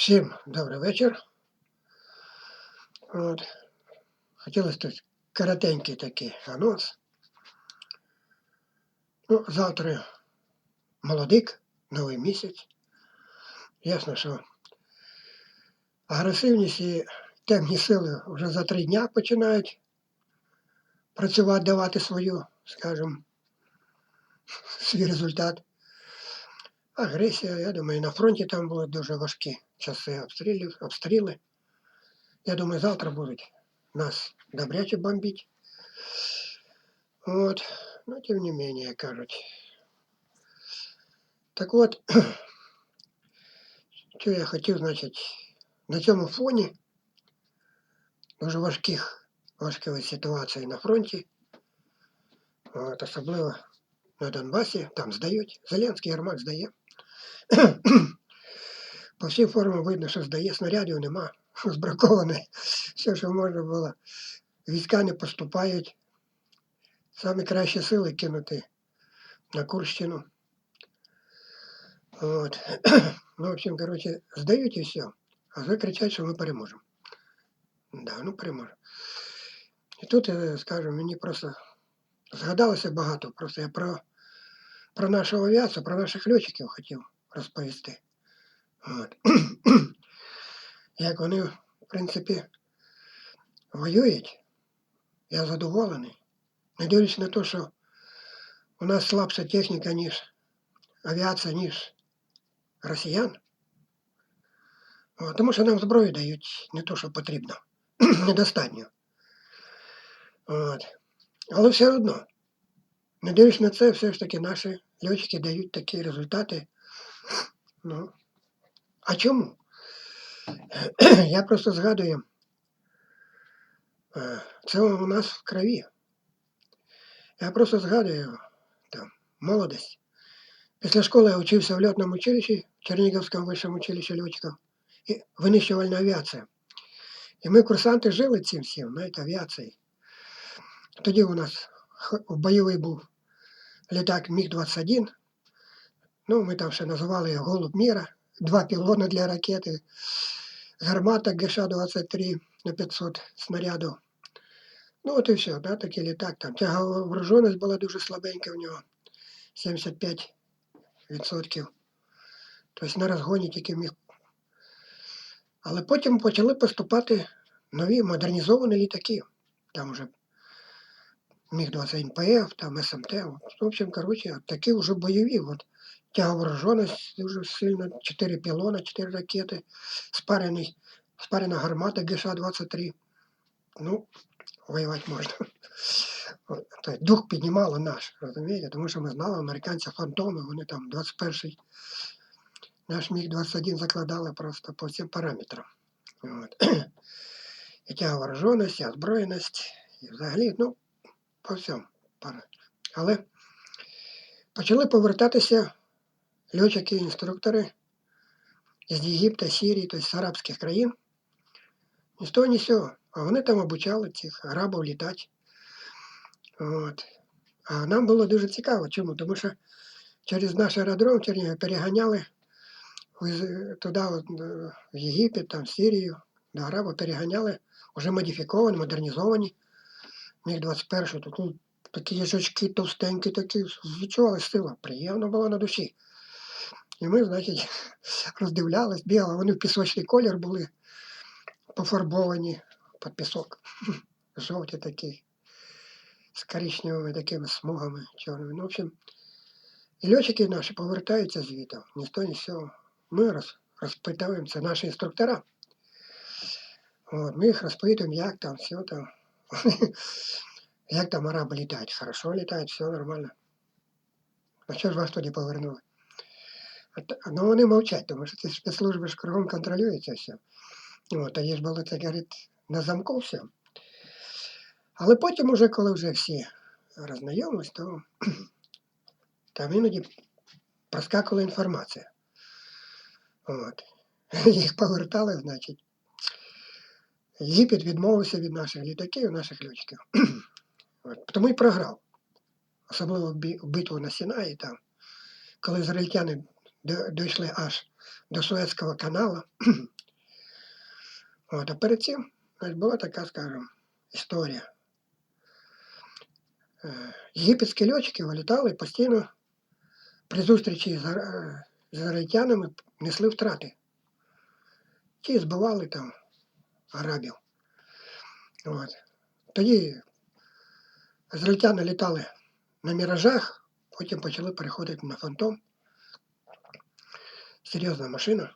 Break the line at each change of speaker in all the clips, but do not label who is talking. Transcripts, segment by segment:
Всім добрий вечір. От. Хотілося тут коротенький такий анонс. Ну, завтра молодик, новий місяць. Ясно, що агресивність і темні сили вже за три дня починають працювати, давати свою, скажімо, свій результат. Агресія, я думаю, на фронті там були дуже важкі часи обстрілів, обстріли. Я думаю, завтра будуть нас добряче бомбити. От. Но тем не менее, кажуть. Так от, що я хотів, значить, на цьому фоні дуже важких, важкої ситуації на фронті, от, особливо на Донбасі, там здають, Зеленський Ярмак здає. По всім формам видно, що здає, снарядів нема, збраковане. Все, що можна було. Війська не поступають. Самі кращі сили кинути на Курщину. От. Ну, в общем, короче, здають і все. А вже кричать, що ми переможемо. Да, ну переможемо. І тут, е, скажу, мені просто згадалося багато. Просто я про, про нашу авіацію, про наших льотчиків хотів розповісти. От. Як вони, в принципі, воюють, я задоволений. Не дивлячись на те, що у нас слабша техніка, ніж авіація, ніж росіян. От, Тому що нам зброю дають не то, що потрібно, недостатньо. От. Але все одно, не дивлячись на це, все ж таки наші льотчики дають такі результати. Ну, а чому? Я просто згадую, е, це у нас в крові. Я просто згадую там, молодость. Після школи я учився в льотному училищі, в Чернігівському вищому училищі льотчиків, і винищувальна авіація. І ми, курсанти, жили цим всім, знаєте, авіацією. Тоді у нас бойовий був літак Міг-21. Ну, ми там ще називали Голуб Міра, два пілони для ракети, гармата ГШ-23 на 500 снарядів. Ну, от і все, да, такий літак. Там тяга вооруженість була дуже слабенька в нього, 75%. Тобто на розгоні тільки міг. Але потім почали поступати нові модернізовані літаки. Там уже Міг-21ПФ, там СМТ. В общем, короче, от такі вже бойові. От тяга вооруженість дуже сильно, 4 пілона, 4 ракети, спарений, спарена гармата ГШ-23. Ну, воювати можна. Тобто дух піднімало наш, розумієте? Тому що ми знали, американці фантоми, вони там 21-й, наш Міг-21 закладали просто по всім параметрам. От. І тяга вооруженість, озброєність, і взагалі, ну, по всьому. Але почали повертатися льотчики, інструктори з Єгипта, Сирії, тобто з арабських країн. Ні з того, ні з цього. А вони там обучали цих арабів літати. От. А нам було дуже цікаво. Чому? Тому що через наш аеродром в Чернігові переганяли туди, от, е, в Єгипет, там, в Сирію, до Арабу переганяли вже модифіковані, модернізовані. Міг-21, такі, такі їжачки товстенькі, такі, відчували сила, приємно було на душі. І ми, значить, роздивлялись, бігали, вони в пісочний колір були пофарбовані під пісок. Жовті такі, з коричневими такими смугами чорними. Ну, в общем, і льотчики наші повертаються звідти, ні з того, ні з цього. Ми роз, розпитуємо, це наші інструктора. От, ми їх розпитуємо, як там, все там. Як там араби літають? Хорошо літають, все нормально. А що ж вас тоді повернули? Ну вони мовчать, тому що ці спецслужби ж кругом контролюють це все. От, а є ж було це, говорить, на замку все. Але потім, уже, коли вже всі роззнайомились, то там іноді проскакувала інформація. От. Їх повертали, значить. Єгипет відмовився від наших літаків, наших льотчиків. От. Тому і програв. Особливо битву на Сінаї там, коли ізраїльтяни дійшли аж до Суецького каналу. От, а перед цим була така, скажімо, історія. Е, Єгипетські льотчики вилітали постійно при зустрічі з, е, з несли втрати. Ті збивали там арабів. От. Тоді ізраїльтяни літали на міражах, потім почали переходити на фантом. Серйозна машина.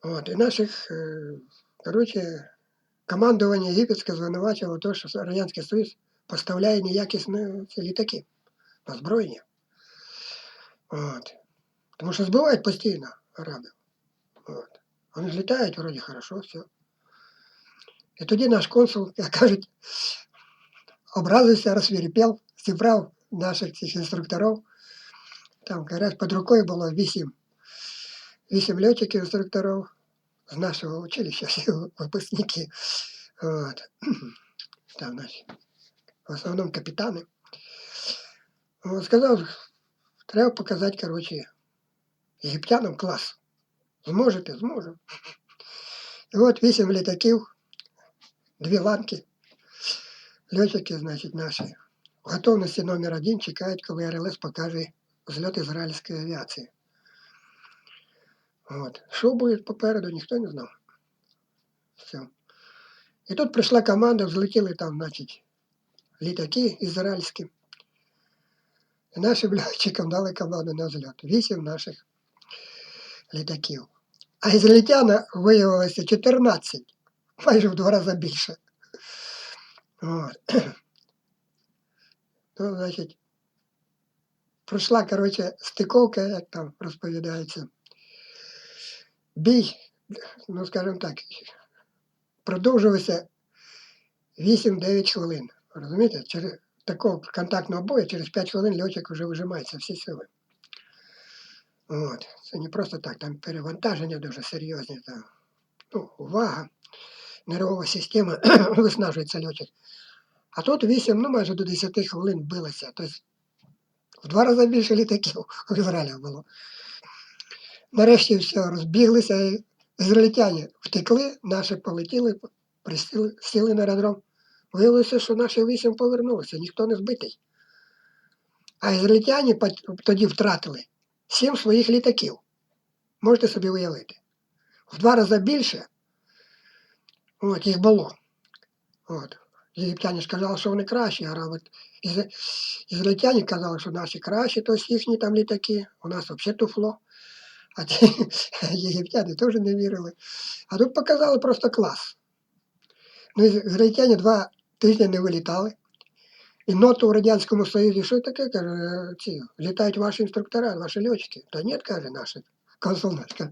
От. І наших, е, коротше, командування єгипетське звинувачило те, що Радянський Союз поставляє неякісні ці літаки на озброєння. От. Тому що збивають постійно арабів. От. Вони злітають вроді хорошо, все. І тоді наш консул, як кажуть, образився, розсвіріпів, зібрав наших цих інструкторів. Там якраз під рукою було вісім, вісім льотчиків інструкторів з нашого училища, всі випускники. От. Там наші, в основному капітани. От, сказав, треба показати, коротше, єгиптянам клас. Зможете, зможемо. І от вісім літаків, дві ланки. Льотчики, значить, наші в готовності номер один чекають, коли РЛС покаже зльот ізраїльської авіації. От. Що буде попереду, ніхто не знав. Все. І тут прийшла команда, взлетіли там, значить, літаки ізраїльські. І нашим льотчикам дали команду на зльот. Вісім наших літаків. А ізраїльтяна виявилося 14, майже в два рази більше. От. Ну, значить, пройшла, коротше, стиковка, як там розповідається. Бій, ну, скажімо так, продовжувався 8-9 хвилин. Розумієте? Через такого контактного бою через 5 хвилин льотчик вже вижимається всі сили. От. Це не просто так, там перевантаження дуже серйозні. Там. Ну, увага, нервова система виснажується льотчик. А тут 8, ну майже до 10 хвилин билося. Тобто в два рази більше літаків в Ізраїлі було. Нарешті все, розбіглися, і ізраїльтяни втекли, наші полетіли, присіли, сіли на аеродром. Виявилося, що наші вісім повернулися, ніхто не збитий. А ізраїльтяни пот- тоді втратили сім своїх літаків. Можете собі уявити. В два рази більше от, їх було. От. Єгиптяни ж казали, що вони кращі, араби. Із- Ізраїльтяни казали, що наші кращі, то їхні там літаки, у нас взагалі туфло. А ті єгиптяни теж не вірили. А тут показали просто клас. Ну, із- ізраїльтяни два тижні не вилітали. І ноту в Радянському Союзі, що таке, каже, «Е, ці, літають ваші інструктора, ваші льотчики. Та ні, каже наші консул наш. каже,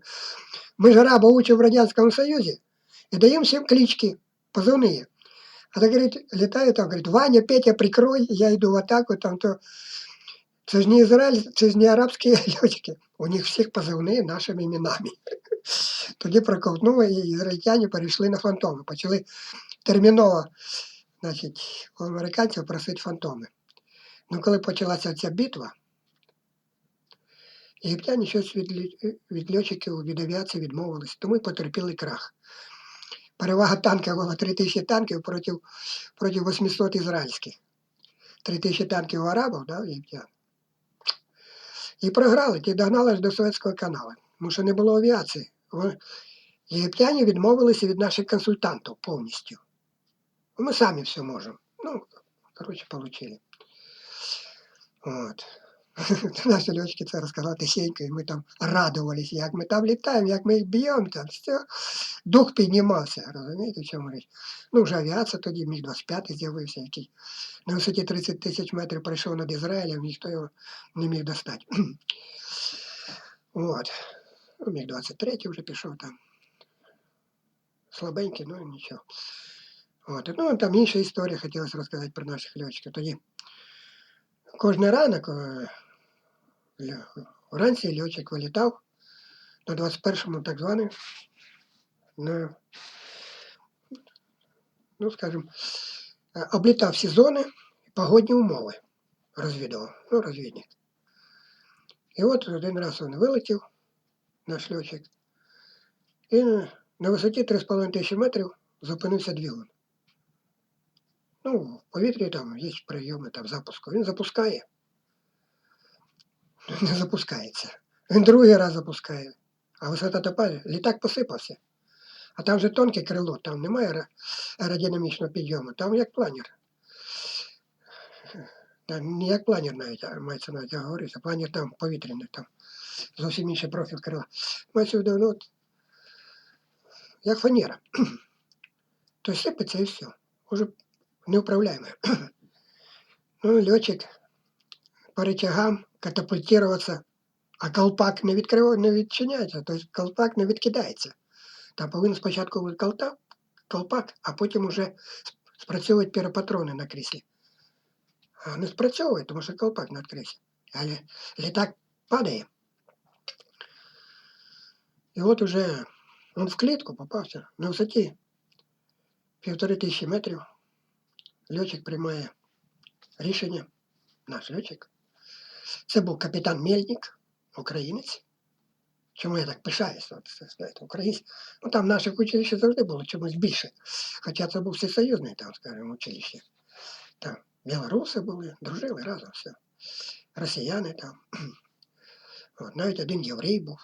Ми ж араба учимо в Радянському Союзі і даємо всім клички, позывные. А так, говорить, літає там, говорить, Ваня, Петя, прикрой, я йду в атаку, там то. Це ж не Ізраїль, це ж не арабські льотчики. У них всіх позивні нашими іменами. Тоді проковтнули, і ізраїльтяни перейшли на фантоми. Почали терміново, значить, у американців просити фантоми. Ну, коли почалася ця битва, єгиптяни щось від, від льотчиків, від авіації відмовились, тому й потерпіли крах. Перевага танків була 3 тисячі танків проти, проти 800 ізраїльських. 3 тисячі танків арабів, да, єгиптян. І програли, ті догнали аж до Суецького каналу, тому що не було авіації. Єгиптяні відмовилися від наших консультантів повністю. Ми самі все можемо. Ну, коротше, получили. От. Наші льотчики це розказали тихенько, і ми там радувалися, як ми там літаємо, як ми їх б'ємо, там все. Дух піднімався, розумієте, в чому річ? Ну, вже авіація тоді, міг 25 з'явився, який на висоті 30 тисяч метрів прийшов над Ізраїлем, ніхто його не міг достати. От. Ну, міг 23 вже пішов там. Слабенький, ну нічого. От. Ну, там інша історія хотілося розказати про наших льотчиків. Тоді кожен ранок е, вранці льотчик вилітав на 21-му так званий, на, ну, скажімо, е, облітав всі зони погодні умови розвідував, ну, розвідник. І от один раз він вилетів, наш льотчик, і на висоті 3,5 тисячі метрів зупинився двигун. Ну, в повітрі там є прийоми там, запуску. Він запускає. Не запускається. Він другий раз запускає. А висота топа, літак посипався. А там же тонке крило, там немає аеро- аеродинамічного підйому, там як планер. Там не як планер навіть, а мається навіть, я говорю, а планер там повітряний, там зовсім інший профіль крила. Мається в ну, як фанера. То сипеться і все. Уже неуправляємо. ну, льотчик по рычагам катапультуватися, а колпак не відкриває, не відчиняється, тобто колпак не відкидається. Там повинен спочатку бути колта, колпак, а потім вже спрацьовують піропатрони на кріслі. А не спрацьовує, тому що колпак не відкрився. Але літак падає. І от уже він в клітку попався на висоті півтори тисячі метрів. Льотчик приймає рішення, наш льотчик. Це був капітан Мельник, українець. Чому я так пишаюся? Це, знаєте, українець. Ну там наших училища завжди було чомусь більше. Хоча це був всесоюзний, там, скажімо, училище. Там білоруси були, дружили разом все. Росіяни там. От, навіть один єврей був.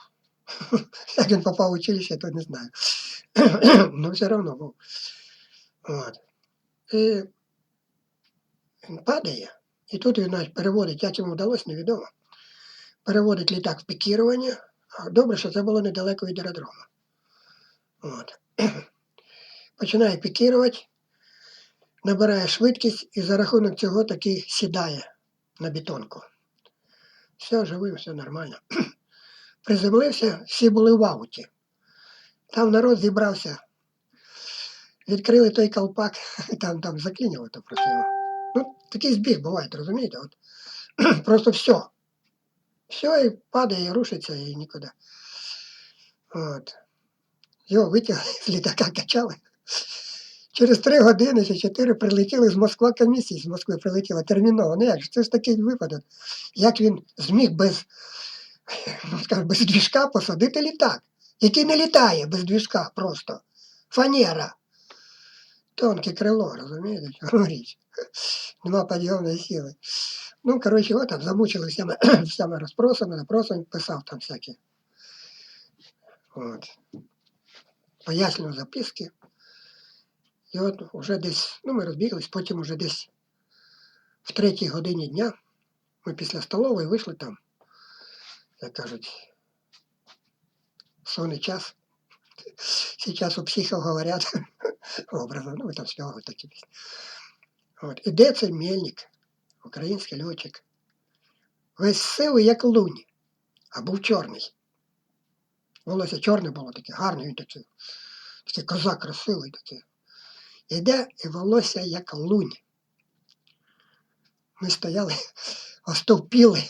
Як він попав в училище, то не знаю. Ну, все одно був. От. І він падає, і тут він навіть переводить, як йому вдалося, невідомо. Переводить літак в пікірування. Добре, що це було недалеко від аеродрому. От. Починає пікірувати, набирає швидкість і за рахунок цього таки сідає на бетонку. Все, живий, все нормально. Приземлився, всі були в ауті. Там народ зібрався. Відкрили той колпак, там, там заклинило то його. Ну, такий збіг буває, розумієте? От. Просто все. Все, і падає, і рушиться, і нікуди. От. Його витягли з літака, качали. Через три години чи чотири прилетіли з Москва комісії, з Москви прилетіла терміново. Ну як ж, це ж такий випадок. Як він зміг без, ну, скажімо, без двіжка посадити літак, який не літає без двіжка просто. Фанера. Тонке крило, розумієте, річ? Нема підйомної сили. Ну, коротше, його там замучили всіми, всіми розпросами, запросами, писав там всякі. От. Пояснював записки. І от вже десь, ну ми розбіглись, потім уже десь в третій годині дня ми після столової вийшли там, як кажуть, сонний час. Сейчас у психов говорят образно, ну там співали такі пісні. От. Іде цей мельник, український льотчик. Весь сивий, як лунь, а був чорний. Волосся чорне було таке, гарне, він такий, такий козак красивий такий. Іде і волосся як лунь. Ми стояли, остовпіли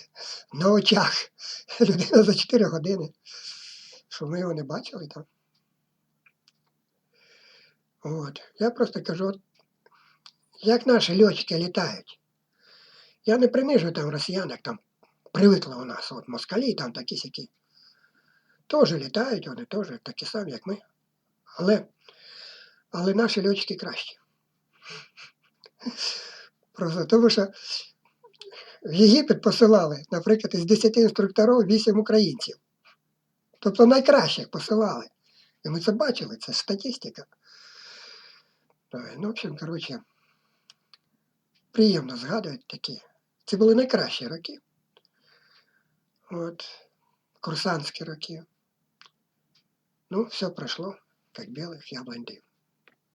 на очах. Людина за 4 години. Що ми його не бачили там. От. Я просто кажу, як наші льотчики літають. Я не принижую там росіян, як там привикли у нас, от москалі там такі сякі. Теж літають, вони теж такі самі, як ми. Але, але наші льотчики кращі. Просто тому що в Єгипет посилали, наприклад, із 10 інструкторів 8 українців. Тобто найкращих посилали. І ми це бачили, це статистика. Ну, в общем, коротше, приємно згадувати такі. Це були найкращі роки. От, курсантські роки. Ну, все пройшло, як білих яблонь дим.